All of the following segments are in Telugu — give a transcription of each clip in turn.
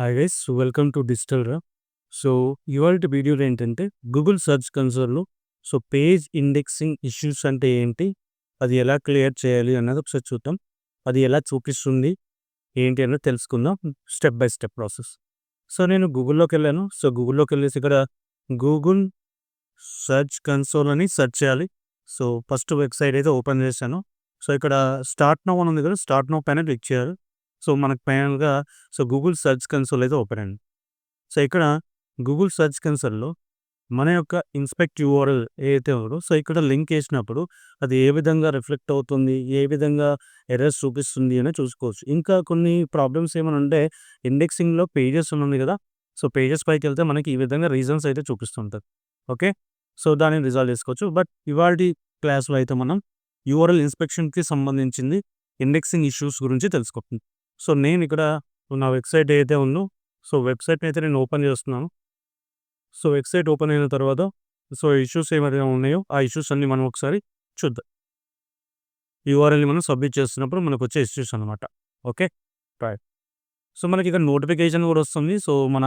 Hi guys welcome to digital raw so ఇవాళ వీడియోలో ఏంటంటే గూగుల్ సెర్చ్ కన్సోల్లో సో పేజ్ ఇండెక్సింగ్ ఇష్యూస్ అంటే ఏంటి అది ఎలా క్లియర్ చేయాలి అన్నది ఒకసారి చూద్దాం. అది ఎలా చూపిస్తుంది ఏంటి అన్నది తెలుసుకుందాం step by step process so నేను గూగుల్లోకి వెళ్ళాను. సో గూగుల్లోకి వెళ్ళేసి ఇక్కడ గూగుల్ సెర్చ్ కన్సోల్ అని సెర్చ్ చేయాలి. సో ఫస్ట్ వెబ్సైట్ అయితే ఓపెన్ చేశాను. సో ఇక్కడ స్టార్ట్ నో అని ఉంది కదా స్టార్ట్ నో పైన క్లిక్ చేయాలి. సో మనకు ఫైనల్గా సో గూగుల్ సెర్చ్ కన్సోల్ అయితే ఓపెన్ అయింది సో ఇక్కడ గూగుల్ సెర్చ్ కన్సోల్లో మన యొక్క ఇన్స్పెక్ట్ యూఆర్ఎల్ ఏదైతే ఉందో సో ఇక్కడ లింక్ వేసినప్పుడు అది ఏ విధంగా రిఫ్లెక్ట్ అవుతుంది ఏ విధంగా ఎర్రర్స్ చూపిస్తుంది అని చూసుకోవచ్చు. ఇంకా కొన్ని ప్రాబ్లమ్స్ ఏమైనా ఉంటే ఇండెక్సింగ్లో పేజెస్ ఉంది కదా సో పేజెస్ పైకి వెళ్తే మనకి ఈ విధంగా రీజన్స్ అయితే చూపిస్తుంటుంది ఓకే? సో దాన్ని రిజాల్వ్ చేసుకోవచ్చు. బట్ ఇవాళ క్లాస్లో అయితే మనం యూఆర్ఎల్ ఇన్స్పెక్షన్కి సంబంధించింది ఇండెక్సింగ్ ఇష్యూస్ గురించి తెలుసుకుంటుంది సో నేను ఇక్కడ నా వెబ్సైట్ అయితే ఉందో సో వెబ్సైట్ని అయితే నేను ఓపెన్ చేస్తున్నాను. సో వెబ్సైట్ ఓపెన్ అయిన తర్వాత సో ఇష్యూస్ ఏమైనా ఉన్నాయో ఆ ఇష్యూస్ అన్ని మనం ఒకసారి చూద్దాం. యూఆర్ఎల్ని మనం సబ్మిట్ చేస్తున్నప్పుడు మనకు వచ్చే ఇష్యూస్ అనమాట ఓకే? రైట్. సో మనకి ఇక్కడ నోటిఫికేషన్ కూడా వస్తుంది. సో మన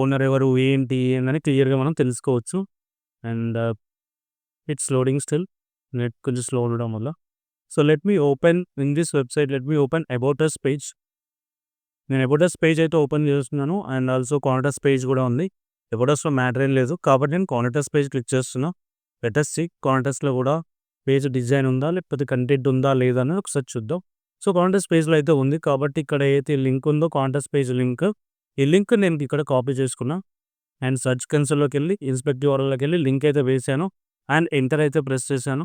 ఓనర్ ఎవరు ఏంటి అని క్లియర్గా మనం తెలుసుకోవచ్చు. And it's loading still. Net కొంచెం స్లో ఉండడం వల్ల. So let me open in this website let me open about us page. నేను ఎబోటస్ పేజ్ అయితే ఓపెన్ చేస్తున్నాను. And also contact us page కూడా ఉంది. ఎబోటస్లో మ్యాటర్ ఏం లేదు. కాబట్టి నేను కానిటస్ పేజ్ క్లిక్ చేస్తున్నా. లెటస్ సి కానిటస్లో కూడా పేజ్ డిజైన్ ఉందా? లేకపోతే కంటెంట్ ఉందా? లేదా? అనేది ఒకసారి చూద్దాం. సో కాంటెస్ట్ పేజ్లో అయితే ఉంది. కాబట్టి ఇక్కడ ఏదైతే లింక్ ఉందో కాంటెస్ట్ పేజ్ లింక్ ఈ లింక్ నేను ఇక్కడ కాపీ చేసుకున్నా. అండ్ సర్చ్ కన్సల్లోకి వెళ్ళి ఇన్స్పెక్టివ్ యూఆర్ఎల్లోకి వెళ్ళి లింక్ అయితే వేసాను. అండ్ ఎంటర్ అయితే ప్రెస్ చేశాను.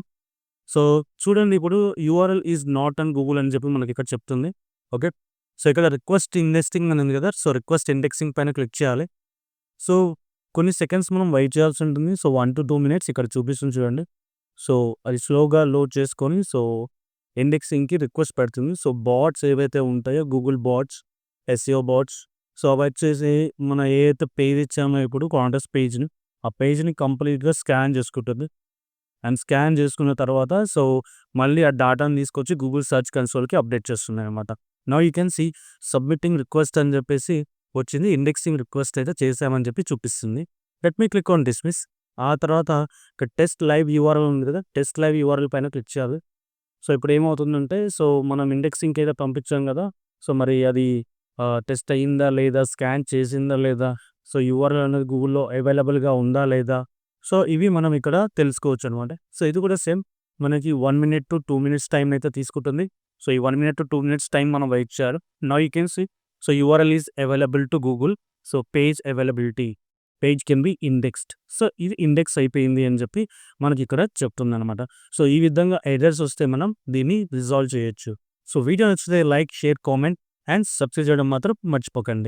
సో చూడండి ఇప్పుడు URL is not and Google అని చెప్పి మనకి ఇక్కడ చెప్తుంది. ఓకే సో ఇక్కడ రిక్వెస్ట్ ఇండెక్సింగ్ అని ఉంది కదా సో రిక్వెస్ట్ ఇండెక్సింగ్ పైన క్లిక్ చేయాలి. సో కొన్ని సెకండ్స్ మనం వెయిట్ చేయాల్సి ఉంటుంది. So one to two minutes ఇక్కడ చూపిస్తుంది చూడండి. సో అది స్లోగా లోడ్ చేసుకొని సో ఇండెక్సింగ్కి రిక్వెస్ట్ పెడుతుంది. సో బాట్స్ ఏవైతే ఉంటాయో Google bots SEO bots so అవి వచ్చేసి మన ఏదైతే పేజ్ ఇచ్చామో ఇప్పుడు కాంటెస్ట్ పేజ్ని ఆ పేజ్ని కంప్లీట్గా స్కాన్ చేసుకుంటుంది. అండ్ స్కాన్ చేసుకున్న తర్వాత సో మళ్ళీ ఆ డేటాను తీసుకొచ్చి గూగుల్ సర్చ్ కన్సోల్కి అప్డేట్ చేస్తున్నాయి అనమాట now you can see submitting request అని చెప్పేసి వచ్చింది. ఇండెక్సింగ్ రిక్వెస్ట్ అయితే చేసామని చెప్పి చూపిస్తుంది. Let me click on dismiss. ఆ తర్వాత ఇక్కడ టెస్ట్ లైవ్ యూఆర్ఎల్ ఉంది కదా టెస్ట్ లైవ్ యూఆర్ఎల్ పైన క్లిక్ చేయాలి. సో ఇప్పుడు ఏమవుతుందంటే సో మనం ఇండెక్సింగ్కి అయితే పంపించాం కదా సో మరి అది టెస్ట్ అయ్యిందా లేదా స్కాన్ చేసిందా లేదా సో యూఆర్ఎల్ అనేది గూగుల్లో అవైలబుల్గా ఉందా లేదా సో ఇవి మనం ఇక్కడ తెలుసుకోవచ్చు అనమాట సో ఇది కూడా సేమ్ మనకి one minute to two minutes time అయితే తీసుకుంటుంది. సో ఈ one minute to two minutes time మనం వెయిట్ చేయాలి. Now you can see so URL is available to Google so page availability page can be indexed so ఇది ఇండెక్స్ అయిపోయింది అని చెప్పి మనకి ఇక్కడ చెప్తుంది అనమాట సో ఈ విధంగా ఎర్రర్స్ వస్తే మనం దీన్ని రిజాల్వ్ చేయొచ్చు. సో వీడియో నచ్చితే like share comment and subscribe చేయడం మాత్రం మర్చిపోకండి.